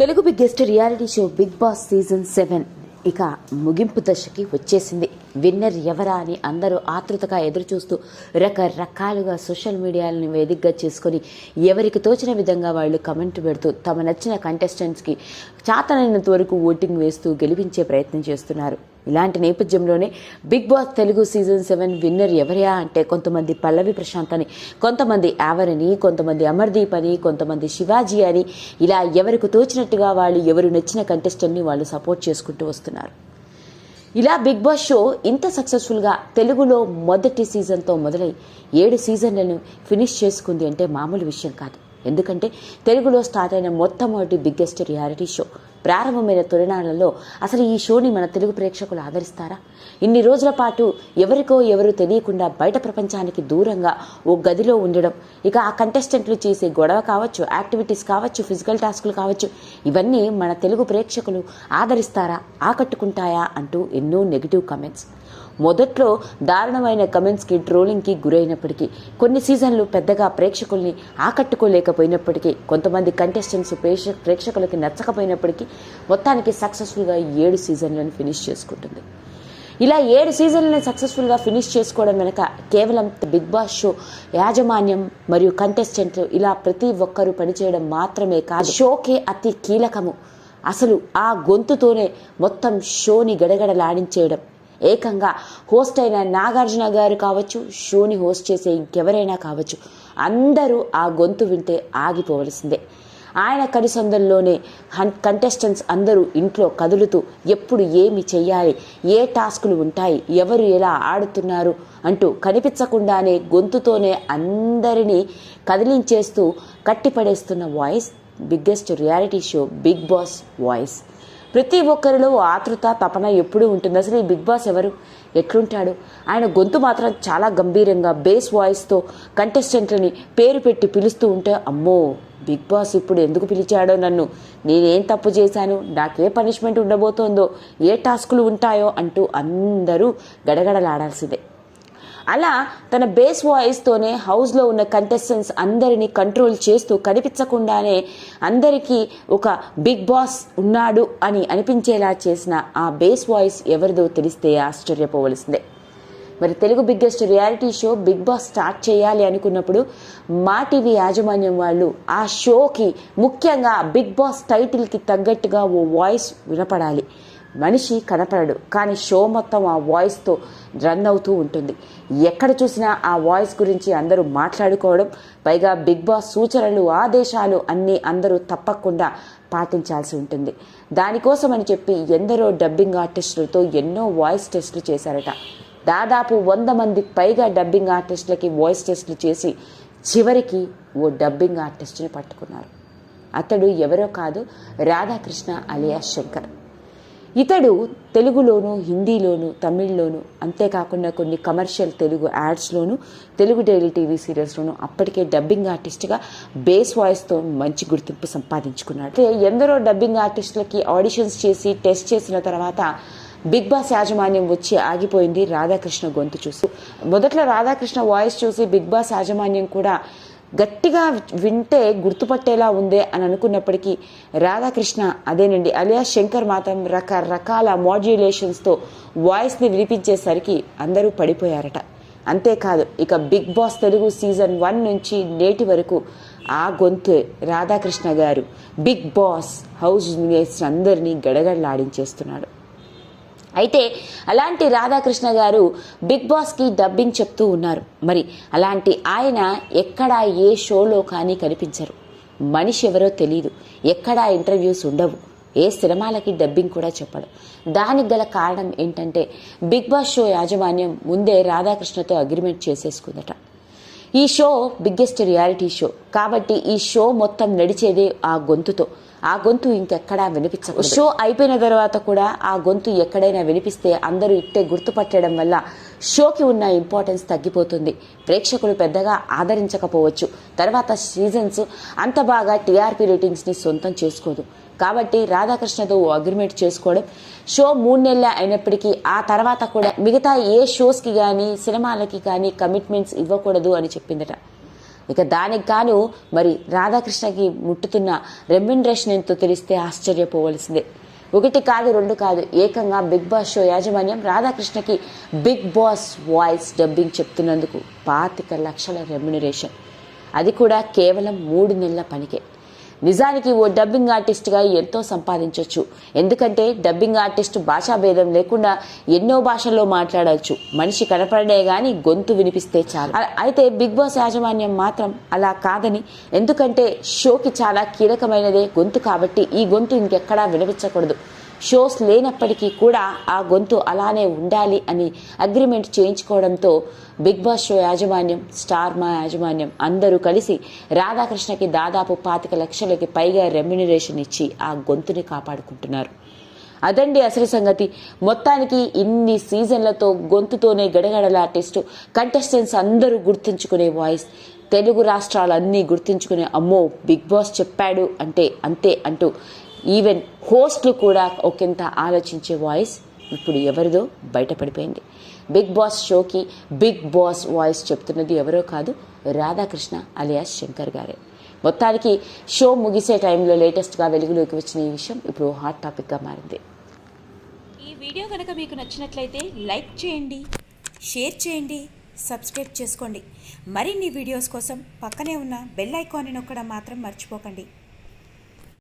Telugu biggest reality show Bigg Boss season seven. ఇక ముగింపు దశకి వచ్చేసింది. విన్నర్ ఎవరా అని అందరూ ఆతృతగా ఎదురుచూస్తూ రకరకాలుగా సోషల్ మీడియాలని వేదికగా చేసుకొని ఎవరికి తోచిన విధంగా వాళ్ళు కమెంట్ పెడుతూ తమ నచ్చిన కంటెస్టెంట్స్కి చాతనైనంత వరకు ఓటింగ్ వేస్తూ గెలిపించే ప్రయత్నం చేస్తున్నారు. ఇలాంటి నేపథ్యంలోనే Bigg Boss Telugu season seven winner ఎవరియా అంటే కొంతమంది పల్లవి ప్రశాంత్ అని కొంతమంది యావర్ అని కొంతమంది అమర్దీప్ అని కొంతమంది శివాజీ అని. ఇలా ఎవరికి తోచినట్టుగా వాళ్ళు ఎవరు నచ్చిన కంటెస్టెంట్ని వాళ్ళు సపోర్ట్ చేసుకుంటూ వస్తున్నారు. ఇలా బిగ్ బాస్ షో ఇంత సక్సెస్ఫుల్గా తెలుగులో మొదటి సీజన్తో మొదలై ఏడు సీజన్లను ఫినిష్ చేసుకుంది అంటే మామూలు విషయం కాదు. ఎందుకంటే తెలుగులో స్టార్ట్ అయిన మొట్టమొదటి బిగ్గెస్ట్ రియాలిటీ షో ప్రారంభమైన తొలినాళ్ళలో అసలు ఈ షోని మన తెలుగు ప్రేక్షకులు ఆదరిస్తారా? ఇన్ని రోజుల పాటు ఎవరికో ఎవరు తెలియకుండా బయట ప్రపంచానికి దూరంగా ఓ గదిలో ఉండడం ఇక ఆ కంటెస్టెంట్లు చేసే గొడవ కావచ్చు యాక్టివిటీస్ కావచ్చు ఫిజికల్ టాస్కులు కావచ్చు ఇవన్నీ మన తెలుగు ప్రేక్షకులు ఆదరిస్తారా ఆకట్టుకుంటాయా అంటూ ఎన్నో నెగిటివ్ కమెంట్స్ మొదట్లో దారుణమైన కమెంట్స్కి ట్రోలింగ్కి గురైనప్పటికీ కొన్ని సీజన్లు పెద్దగా ప్రేక్షకుల్ని ఆకట్టుకోలేకపోయినప్పటికీ కొంతమంది కంటెస్టెంట్స్ ప్రేక్ష ప్రేక్షకులకి నచ్చకపోయినప్పటికీ మొత్తానికి సక్సెస్ఫుల్గా ఏడు సీజన్లను ఫినిష్ చేసుకుంటుంది. ఇలా ఏడు సీజన్లను సక్సెస్ఫుల్గా ఫినిష్ చేసుకోవడం వెనక కేవలం బిగ్ బాస్ షో యాజమాన్యం మరియు కంటెస్టెంట్లు ఇలా ప్రతి ఒక్కరూ పనిచేయడం మాత్రమే కాదు షోకే అతి కీలకము. అసలు ఆ గొంతుతోనే మొత్తం షోని గడగడలాడించేయడం ఏకంగా హోస్ట్ అయిన నాగార్జున గారు కావచ్చు షోని హోస్ట్ చేసే ఇంకెవరైనా కావచ్చు అందరూ ఆ గొంతు వింటే ఆగిపోవలసిందే. ఆయన కనుసందుల్లోనే కంటెస్టెంట్స్ అందరూ ఇంట్లో కదులుతూ ఎప్పుడు ఏమి చెయ్యాలి ఏ టాస్కులు ఉంటాయి ఎవరు ఎలా ఆడుతున్నారు అంటూ కనిపించకుండానే గొంతుతోనే అందరినీ కదిలించేస్తూ కట్టిపడేస్తున్న voice biggest reality show Bigg Boss voice. ప్రతి ఒక్కరిలో ఆతృత తపన ఎప్పుడూ ఉంటుంది. అసలు ఈ బిగ్ బాస్ ఎవరు? ఎట్లుంటాడు? ఆయన గొంతు మాత్రం చాలా గంభీరంగా బేస్ వాయిస్తో కంటెస్టెంట్లని పేరు పెట్టి పిలుస్తూ ఉంటే అమ్మో బిగ్ బాస్ ఇప్పుడు ఎందుకు పిలిచాడో నన్ను? నేనేం తప్పు చేశాను? నాకే పనిష్మెంట్ ఉండబోతోందో? ఏ టాస్కులు ఉంటాయో? అంటూ అందరూ గడగడలాడాల్సిందే. అలా తన బేస్ వాయిస్తోనే హౌస్లో ఉన్న కంటెస్టెంట్స్ అందరినీ కంట్రోల్ చేస్తూ కనిపించకుండానే అందరికీ ఒక బిగ్ బాస్ ఉన్నాడు అని అనిపించేలా చేసిన ఆ బేస్ వాయిస్ ఎవరిదో తెలిస్తే ఆశ్చర్యపోవలసిందే. మరి Telugu biggest reality show Bigg Boss start చేయాలి అనుకున్నప్పుడు మా టీవీ యాజమాన్యం వాళ్ళు ఆ షోకి ముఖ్యంగా బిగ్ బాస్ టైటిల్కి తగ్గట్టుగా ఓ వాయిస్ వినపడాలి. మనిషి కనపడడు కానీ షో మొత్తం ఆ వాయిస్తో రన్ అవుతూ ఉంటుంది. ఎక్కడ చూసినా ఆ వాయిస్ గురించి అందరూ మాట్లాడుకోవడం పైగా బిగ్ బాస్ సూచనలు ఆదేశాలు అన్నీ అందరూ తప్పకుండా పాటించాల్సి ఉంటుంది. దానికోసం అని చెప్పి ఎందరో డబ్బింగ్ ఆర్టిస్టులతో ఎన్నో వాయిస్ టెస్టులు చేశారట. దాదాపు వంద మంది పైగా డబ్బింగ్ ఆర్టిస్టులకి వాయిస్ టెస్టులు చేసి చివరికి ఓ డబ్బింగ్ ఆర్టిస్టుని పట్టుకున్నారు. అతడు ఎవరో కాదు రాధాకృష్ణ అలియా శంకర్. ఇతడు తెలుగులోను హిందీలోను తమిళ్ళోను అంతేకాకుండా కొన్ని కమర్షియల్ తెలుగు యాడ్స్లోను తెలుగు డైలీ టీవీ సీరియల్స్లోను అప్పటికే డబ్బింగ్ ఆర్టిస్ట్గా బేస్ వాయిస్తో మంచి గుర్తింపు సంపాదించుకున్నాడు. అయితే ఎందరో డబ్బింగ్ ఆర్టిస్టులకి ఆడిషన్స్ చేసి టెస్ట్ చేసిన తర్వాత బిగ్ బాస్ యాజమాన్యం వచ్చి ఆగిపోయింది రాధాకృష్ణ గొంతు చూసి. మొదట్లో రాధాకృష్ణ వాయిస్ చూసి బిగ్ బాస్ యాజమాన్యం కూడా గట్టిగా వింటే గుర్తుపట్టేలా ఉందే అని అనుకున్నప్పటికీ రాధాకృష్ణ అదేనండి అలియా శంకర్ మాత్రం రకరకాల మాడ్యులేషన్స్తో వాయిస్ని వినిపించేసరికి అందరూ పడిపోయారట. అంతేకాదు ఇక Bigg Boss Telugu season one నుంచి నేటి వరకు ఆ గొంతు రాధాకృష్ణ గారు బిగ్ బాస్ హౌస్ అందరినీ గడగడలాడించేస్తున్నాడు. అయితే అలాంటి రాధాకృష్ణ గారు బిగ్ బాస్కి డబ్బింగ్ చెప్తూ ఉన్నారు. మరి అలాంటి ఆయన ఎక్కడా ఏ షోలో కానీ కనిపించరు. మనిషి ఎవరో తెలియదు ఎక్కడా ఇంటర్వ్యూస్ ఉండవు. ఏ సినిమాలకి డబ్బింగ్ కూడా చెప్పడు. దానికి గల కారణం ఏంటంటే బిగ్ బాస్ షో యాజమాన్యం ముందే రాధాకృష్ణతో అగ్రిమెంట్ చేసేసుకుందట. ఈ షో బిగ్గెస్ట్ రియాలిటీ షో. కాబట్టి ఈ షో మొత్తం నడిచేదే ఆ గొంతుతో. ఆ గొంతు ఇంకెక్కడా వినిపించదు షో అయిపోయిన తర్వాత కూడా ఆ గొంతు ఎక్కడైనా వినిపిస్తే అందరూ ఇట్టే గుర్తుపట్టడం వల్ల షోకి ఉన్న ఇంపార్టెన్స్ తగ్గిపోతుంది. ప్రేక్షకులు పెద్దగా ఆదరించకపోవచ్చు. తర్వాత సీజన్స్ అంత బాగా టీఆర్పీ రేటింగ్స్ని సొంతం చేసుకోదు. కాబట్టి రాధాకృష్ణతో ఓ అగ్రిమెంట్ చేసుకోవడం షో మూడు నెలల అయినప్పటికీ ఆ తర్వాత కూడా మిగతా ఏ షోస్కి కానీ సినిమాలకి కానీ కమిట్మెంట్స్ ఇవ్వకూడదు అని చెప్పిందట. ఇక దానికి గాను మరి రాధాకృష్ణకి ముట్టుతున్న రెమ్యునరేషన్ ఎంతో తెలిస్తే ఆశ్చర్యపోవలసిందే. ఒకటి కాదు రెండు కాదు ఏకంగా బిగ్ బాస్ షో యాజమాన్యం రాధాకృష్ణకి బిగ్ బాస్ వాయిస్ డబ్బింగ్ చెప్తున్నందుకు పాతిక లక్షల రెమ్యునరేషన్. అది కూడా కేవలం మూడు నెలల పనికే. నిజానికి ఓ డబ్బింగ్ ఆర్టిస్ట్గా ఎంతో సంపాదించవచ్చు ఎందుకంటే డబ్బింగ్ ఆర్టిస్ట్ భాషా భేదం లేకుండా ఎన్నో భాషల్లో మాట్లాడవచ్చు మనిషి కనపడనే కానీ గొంతు వినిపిస్తే చాలు. అయితే బిగ్ బాస్ యాజమాన్యం మాత్రం అలా కాదని ఎందుకంటే షోకి చాలా కీలకమైనదే గొంతు కాబట్టి ఈ గొంతు ఇంకెక్కడా వినిపించకూడదు షోస్ లేనప్పటికీ కూడా ఆ గొంతు అలానే ఉండాలి అని అగ్రిమెంట్ చేయించుకోవడంతో బిగ్ బాస్ షో యాజమాన్యం స్టార్ మా యాజమాన్యం అందరూ కలిసి రాధాకృష్ణకి దాదాపు పాతిక లక్షలకి పైగా రెమ్యునరేషన్ ఇచ్చి ఆ గొంతుని కాపాడుకుంటున్నారు. అదండి అసలు సంగతి. మొత్తానికి ఇన్ని సీజన్లతో గొంతుతోనే గడగడల టెస్ట్ కంటెస్టెంట్స్ అందరూ గుర్తుంచుకునే వాయిస్ తెలుగు రాష్ట్రాలన్నీ గుర్తుంచుకునే అమ్మో బిగ్ బాస్ చెప్పాడు అంటే అంతే అంటూ ఈవెన్ హోస్ట్లు కూడా ఒకంత ఆలోచించే వాయిస్ ఇప్పుడు ఎవరిదో బయటపడిపోయింది. బిగ్ బాస్ షోకి బిగ్ బాస్ వాయిస్ చెప్తున్నది ఎవరో కాదు రాధాకృష్ణ అలియాస్ శంకర్ గారే. మొత్తానికి షో ముగిసే టైంలో లేటెస్ట్గా వెలుగులోకి వచ్చిన ఈ విషయం ఇప్పుడు హాట్ టాపిక్గా మారింది. ఈ వీడియో కనుక మీకు నచ్చినట్లయితే లైక్ చేయండి షేర్ చేయండి సబ్స్క్రైబ్ చేసుకోండి. మరిన్ని వీడియోస్ కోసం పక్కనే ఉన్న బెల్ ఐకాన్ని నొక్కడం మాత్రం మర్చిపోకండి.